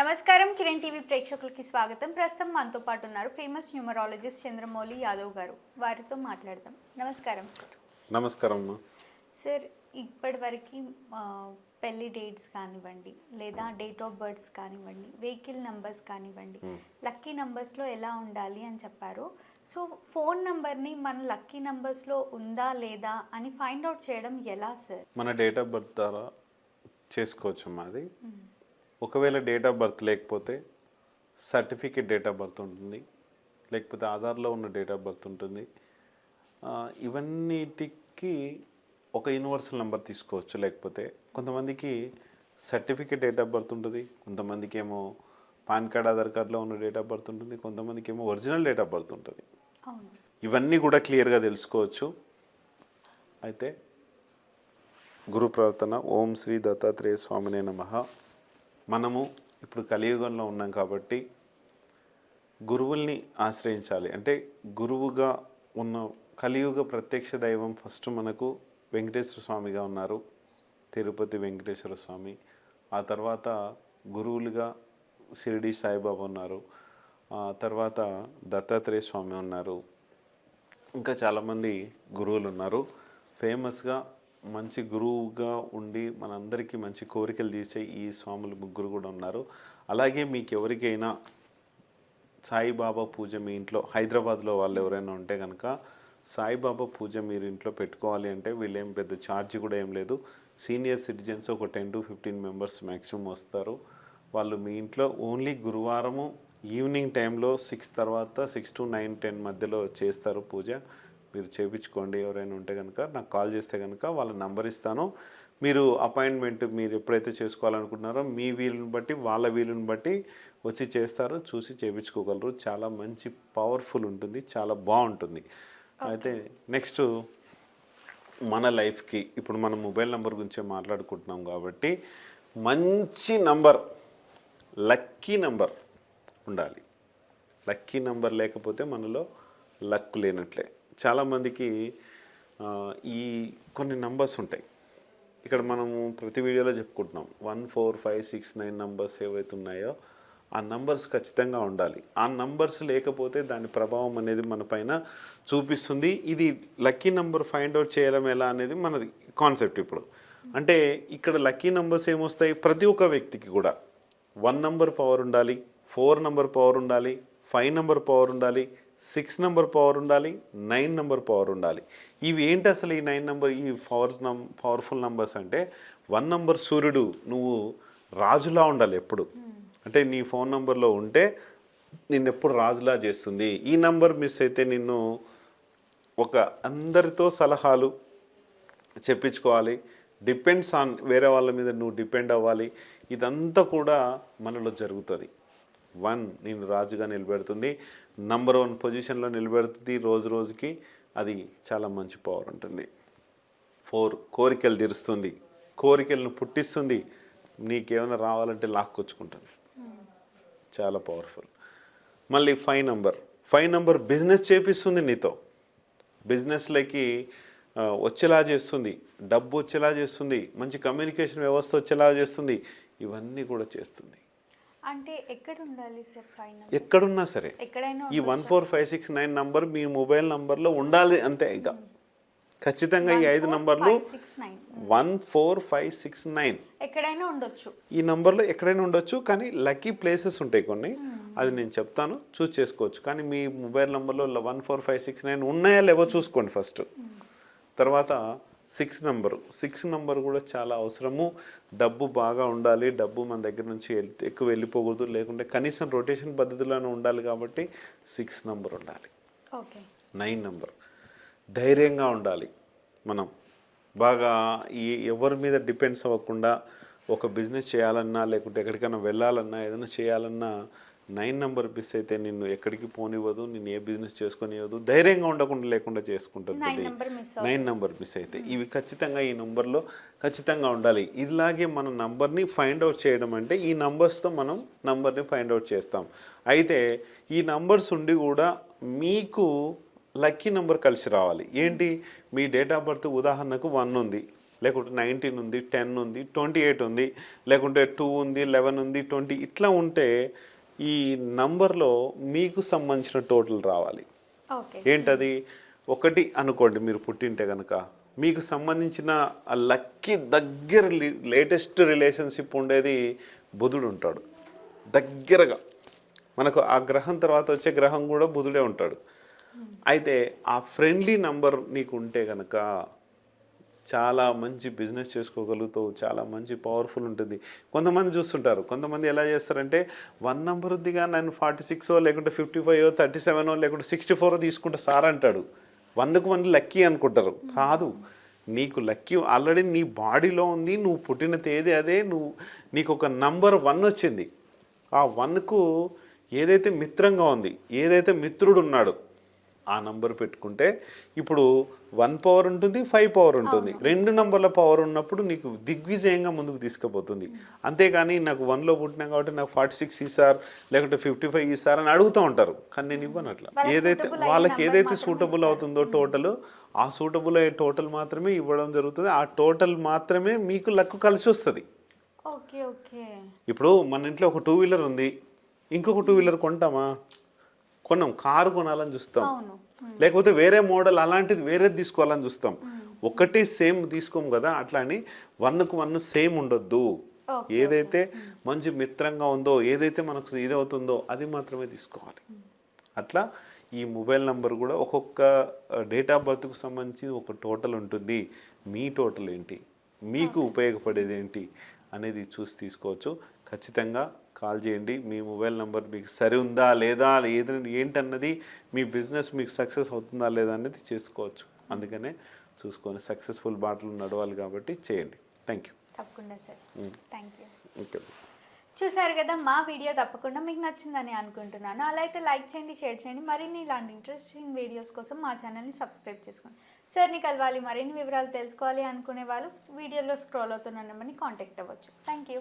నమస్కారం కిరణ్ టీవీ ప్రేక్షకులకి స్వాగతం. ప్రస్తుతం మనతో పాటు ఉన్నారు ఫేమస్ న్యూమరాలజిస్ట్ చంద్రమౌళి యాదవ్ గారు. వారితో మాట్లాడదాం. నమస్కారం నమస్కారం సార్ ఇప్పటివరకు పెళ్ళి డేట్స్ కానివ్వండి లేదా డేట్ ఆఫ్ బర్త్స్ కానివ్వండి వెహికల్ నంబర్స్ కానివ్వండి లక్కీ నంబర్స్లో ఎలా ఉండాలి అని చెప్పారు. సో ఫోన్ నంబర్ని మన లక్కీ నంబర్స్లో ఉందా లేదా అని ఫైండ్ అవుట్ చేయడం ఎలా సార్? మన డేట్ ఆఫ్ బర్త్ ద్వారా చేసుకోవచ్చు అమ్మా అది ఒకవేళ డేట్ ఆఫ్ బర్త్ లేకపోతే సర్టిఫికేట్ డేట్ ఆఫ్ బర్త్ ఉంటుంది. లేకపోతే ఆధార్లో ఉన్న డేట్ ఆఫ్ బర్త్ ఉంటుంది. ఇవన్నిటికి ఒక యూనివర్సల్ నెంబర్ తీసుకోవచ్చు. లేకపోతే కొంతమందికి సర్టిఫికేట్ డేట్ ఆఫ్ బర్త్ ఉంటుంది. కొంతమందికి ఏమో పాన్ కార్డ్ ఆధార్ కార్డులో ఉన్న డేట్ ఆఫ్ బర్త్ ఉంటుంది. కొంతమందికి ఏమో ఒరిజినల్ డేట్ ఆఫ్ బర్త్ ఉంటుంది. ఇవన్నీ కూడా క్లియర్గా తెలుసుకోవచ్చు. అయితే గురు ప్రార్థన. ఓం శ్రీ దత్తాత్రేయ స్వామినే నమ. మనము ఇప్పుడు కలియుగంలో ఉన్నాం కాబట్టి గురువుల్ని ఆశ్రయించాలి. అంటే గురువుగా ఉన్న కలియుగ ప్రత్యక్ష దైవం ఫస్ట్ మనకు వెంకటేశ్వర స్వామిగా ఉన్నారు. తిరుపతి వెంకటేశ్వర స్వామి. ఆ తర్వాత గురువులుగా షిరిడి సాయిబాబా ఉన్నారు. ఆ తర్వాత దత్తాత్రేయ స్వామి ఉన్నారు. ఇంకా చాలామంది గురువులు ఉన్నారు. ఫేమస్గా మంచి గురువుగా ఉండి మనందరికీ మంచి కోరికలు తీసే ఈ స్వాములు ముగ్గురు కూడా ఉన్నారు. అలాగే మీకు ఎవరికైనా సాయిబాబా పూజ మీ ఇంట్లో హైదరాబాద్లో వాళ్ళు ఎవరైనా ఉంటే కనుక సాయిబాబా పూజ మీరు ఇంట్లో పెట్టుకోవాలి అంటే వీళ్ళేం పెద్ద ఛార్జ్ కూడా ఏం లేదు. సీనియర్ సిటిజన్స్ ఒక ten to fifteen members maximum వస్తారు. వాళ్ళు మీ ఇంట్లో ఓన్లీ గురువారము ఈవినింగ్ టైంలో సిక్స్ తర్వాత సిక్స్ టు నైన్ టెన్ మధ్యలో చేస్తారు పూజ. మీరు చేయించుకోండి ఎవరైనా ఉంటే కనుక నాకు కాల్ చేస్తే కనుక వాళ్ళ నంబర్ ఇస్తాను. మీరు అపాయింట్మెంట్ మీరు ఎప్పుడైతే చేసుకోవాలనుకుంటున్నారో మీ వీలుని బట్టి వాళ్ళ వీలుని బట్టి వచ్చి చేస్తారు చూసి చేయించుకోగలరు చాలా మంచి పవర్ఫుల్ ఉంటుంది చాలా బాగుంటుంది. అయితే నెక్స్ట్ మన లైఫ్కి ఇప్పుడు మనం మొబైల్ నెంబర్ గురించి మాట్లాడుకుంటున్నాం కాబట్టి మంచి నంబర్ లక్కీ నంబర్ ఉండాలి. లక్కీ నంబర్ లేకపోతే మనలో లక్ లేనట్లే. చాలామందికి ఈ కొన్ని నంబర్స్ ఉంటాయి. ఇక్కడ మనము ప్రతి వీడియోలో చెప్పుకుంటున్నాం. One four five six nine numbers ఏవైతే ఉన్నాయో ఆ నంబర్స్ ఖచ్చితంగా ఉండాలి. ఆ నంబర్స్ లేకపోతే దాని ప్రభావం అనేది మన పైన చూపిస్తుంది. ఇది లక్కీ నెంబర్ ఫైండ్ అవుట్ చేయడం ఎలా అనేది మనది కాన్సెప్ట్ ఇప్పుడు. అంటే ఇక్కడ లక్కీ నెంబర్స్ ఏమొస్తాయి? ప్రతి ఒక్క వ్యక్తికి కూడా. వన్ నంబర్ పవర్ ఉండాలి ఫోర్ నంబర్ పవర్ ఉండాలి ఫైవ్ నంబర్ పవర్ ఉండాలి సిక్స్ నెంబర్ పవర్ ఉండాలి నైన్ నెంబర్ పవర్ ఉండాలి. ఇవి ఏంటి అసలు ఈ నైన్ నెంబర్ ఈ పవర్ నం పవర్ఫుల్ నంబర్స్ అంటే వన్ నెంబర్ సూర్యుడు నువ్వు రాజులా ఉండాలి ఎప్పుడు. అంటే నీ ఫోన్ నెంబర్లో ఉంటే నిన్ను ఎప్పుడు రాజులా చేస్తుంది. ఈ నంబర్ మిస్ అయితే నిన్ను ఒక అందరితో సలహాలు చెప్పించుకోవాలి. డిపెండ్స్ ఆన్ వేరే వాళ్ళ మీద నువ్వు డిపెండ్ అవ్వాలి. ఇదంతా కూడా మనలో జరుగుతుంది. వన్ నేను రాజుగా నిలబెడుతుంది. నంబర్ వన్ పొజిషన్లో నిలబెడుతుంది రోజు రోజుకి. అది చాలా మంచి పవర్ ఉంటుంది. ఫోర్ కోరికలు తీరుస్తుంది. కోరికలను పుట్టిస్తుంది. నీకేమైనా రావాలంటే లాక్కొచ్చుకుంటుంది. చాలా పవర్ఫుల్ మళ్ళీ five number five number business చేపిస్తుంది నీతో. బిజినెస్లకి వచ్చేలా చేస్తుంది. డబ్బు వచ్చేలా చేస్తుంది. మంచి కమ్యూనికేషన్ వ్యవస్థ వచ్చేలా చేస్తుంది. ఇవన్నీ కూడా చేస్తుంది. అంటే ఎక్కడ ఉండాలి సార్ ఎక్కడున్నా సరే. ఎక్కడైనా ఈ one four five six nine number మీ మొబైల్ నంబర్లో ఉండాలి అంతే ఇక. ఖచ్చితంగా ఈ ఐదు నంబర్లు one four five six nine. ఎక్కడైనా ఉండొచ్చు. ఈ నంబర్లో ఎక్కడైనా ఉండొచ్చు కానీ లక్కీ ప్లేసెస్ ఉంటాయి కొన్ని. అది నేను చెప్తాను చూస్ చేసుకోవచ్చు. కానీ మీ మొబైల్ నెంబర్లో one four five six nine ఉన్నాయా లేవో చూసుకోండి ఫస్ట్. తర్వాత సిక్స్ నెంబరు. సిక్స్ నెంబర్ కూడా చాలా అవసరము. డబ్బు బాగా ఉండాలి. డబ్బు మన దగ్గర నుంచి ఎక్కువ వెళ్ళిపోకూడదు. లేకుంటే కనీసం రొటేషన్ పద్ధతిలోనే ఉండాలి కాబట్టి సిక్స్ నెంబర్ ఉండాలి. ఓకే. Nine number. ధైర్యంగా ఉండాలి మనం. బాగా ఈ ఎవరి మీద డిపెండ్స్ అవ్వకుండా ఒక బిజినెస్ చేయాలన్నా లేకుంటే ఎక్కడికైనా వెళ్ళాలన్నా ఏదైనా చేయాలన్నా నైన్ నెంబర్ మిస్ అయితే నిన్ను ఎక్కడికి పోనివ్వదు నిన్ను ఏ బిజినెస్ చేసుకొనివ్వదు ధైర్యంగా ఉండకుండా లేకుండా చేసుకుంటుంది నైన్ నెంబర్ మిస్ అయితే. ఇవి ఖచ్చితంగా ఈ నెంబర్లో ఖచ్చితంగా ఉండాలి. ఇలాగే మన నంబర్ని ఫైండ్ అవుట్ చేయడం అంటే ఈ నంబర్స్తో మనం నంబర్ని ఫైండ్ అవుట్ చేస్తాం. అయితే ఈ నంబర్స్ ఉండి కూడా మీకు లక్కీ నెంబర్ కలిసి రావాలి. ఏంటి? మీ డేట్ ఆఫ్ బర్త్ ఉదాహరణకు వన్ ఉంది లేకుంటే నైన్టీన్ ఉంది టెన్ ఉంది ట్వంటీ ఎయిట్ ఉంది లేకుంటే టూ ఉంది లెవెన్ ఉంది ట్వంటీ ఇట్లా ఉంటే ఈ నంబర్లో మీకు సంబంధించిన టోటల్ రావాలి. ఏంటది? ఒకటి అనుకోండి మీరు పుట్టింటే కనుక మీకు సంబంధించిన లక్కీ దగ్గర లేటెస్ట్ రిలేషన్షిప్ ఉండేది బుధుడు ఉంటాడు. దగ్గరగా. మనకు ఆ గ్రహం తర్వాత వచ్చే గ్రహం కూడా బుధుడే ఉంటాడు. అయితే ఆ ఫ్రెండ్లీ నంబర్ నీకు ఉంటే కనుక చాలా మంచి బిజినెస్ చేసుకోగలుగుతావు చాలా మంచి పవర్ఫుల్ ఉంటుంది. కొంతమంది చూస్తుంటారు కొంతమంది ఎలా చేస్తారంటే వన్ నెంబర్ ఉందిగా నన్ను ఫార్టీ సిక్స్ లేకుంటే ఫిఫ్టీ ఫైవ్ థర్టీ సెవెన్ లేకుంటే సిక్స్టీ ఫోర్ తీసుకుంటే సార్ అంటాడు. వన్కు వన్ లక్కీ అనుకుంటారు. కాదు నీకు లక్కీ ఆల్రెడీ నీ బాడీలో ఉంది నువ్వు పుట్టిన తేదీ అదే నువ్వు నీకు ఒక నంబర్ వన్ వచ్చింది. ఆ వన్కు ఏదైతే మిత్రంగా ఉంది ఏదైతే మిత్రుడు ఉన్నాడు ఆ నంబర్ పెట్టుకుంటే ఇప్పుడు వన్ పవర్ ఉంటుంది ఫైవ్ పవర్ ఉంటుంది. రెండు నంబర్ల పవర్ ఉన్నప్పుడు నీకు దిగ్విజయంగా ముందుకు తీసుకుపోతుంది. అంతేగాని నాకు వన్లో పుట్టినా కాబట్టి నాకు ఫార్టీ సిక్స్ ఇస్తారు లేకుంటే ఫిఫ్టీ ఫైవ్ ఇస్తారు అని అడుగుతూ ఉంటారు. కానీ నేను ఇవ్వను అట్లా. ఏదైతే వాళ్ళకి ఏదైతే సూటబుల్ అవుతుందో టోటల్ ఆ సూటబుల్ అయ్యే టోటల్ మాత్రమే ఇవ్వడం జరుగుతుంది. ఆ టోటల్ మాత్రమే మీకు లక్కు కలిసి వస్తుంది. Okay okay. ఇప్పుడు మన ఇంట్లో ఒక టూ వీలర్ ఉంది. ఇంకొక టూ వీలర్ కొంటామా? కొన్నాం కారు కొనాలని చూస్తాం. లేకపోతే వేరే మోడల్ అలాంటిది వేరేది తీసుకోవాలని చూస్తాం. ఒకటి సేమ్ తీసుకోము కదా అట్లా అని వన్కు వన్ సేమ్ ఉండొద్దు. ఏదైతే మంచి మిత్రంగా ఉందో ఏదైతే మనకు ఇది అవుతుందో అది మాత్రమే తీసుకోవాలి. అట్లా ఈ మొబైల్ నంబర్ కూడా ఒక్కొక్క డేట్ ఆఫ్ బర్త్కు సంబంధించి ఒక టోటల్ ఉంటుంది. మీ టోటల్ ఏంటి? మీకు ఉపయోగపడేది ఏంటి? అనేది చూసి తీసుకోవచ్చు. ఖచ్చితంగా కాల్ చేయండి. మీ మొబైల్ నెంబర్ మీకు సరి ఉందా లేదా ఏది ఏంటన్నది మీ బిజినెస్ మీకు సక్సెస్ అవుతుందా లేదా అనేది చేసుకోవచ్చు. అందుకనే చూసుకొని సక్సెస్ఫుల్ బాటలు నడవాలి కాబట్టి చేయండి. థ్యాంక్ యూ తప్పకుండా సార్. థ్యాంక్ యూ ఓకే చూసారు కదా మా వీడియో తప్పకుండా మీకు నచ్చిందని అనుకుంటున్నాను. అలా అయితే లైక్ చేయండి షేర్ చేయండి. మరిన్ని ఇలాంటి ఇంట్రెస్టింగ్ వీడియోస్ కోసం మా ఛానల్ని సబ్స్క్రైబ్ చేసుకోండి. సార్ని కలవాలి మరిన్ని వివరాలు తెలుసుకోవాలి అనుకునే వాళ్ళు వీడియోలో స్క్రోల్ అవుతున్న నెంబర్ని కాంటాక్ట్ అవ్వచ్చు. Thank you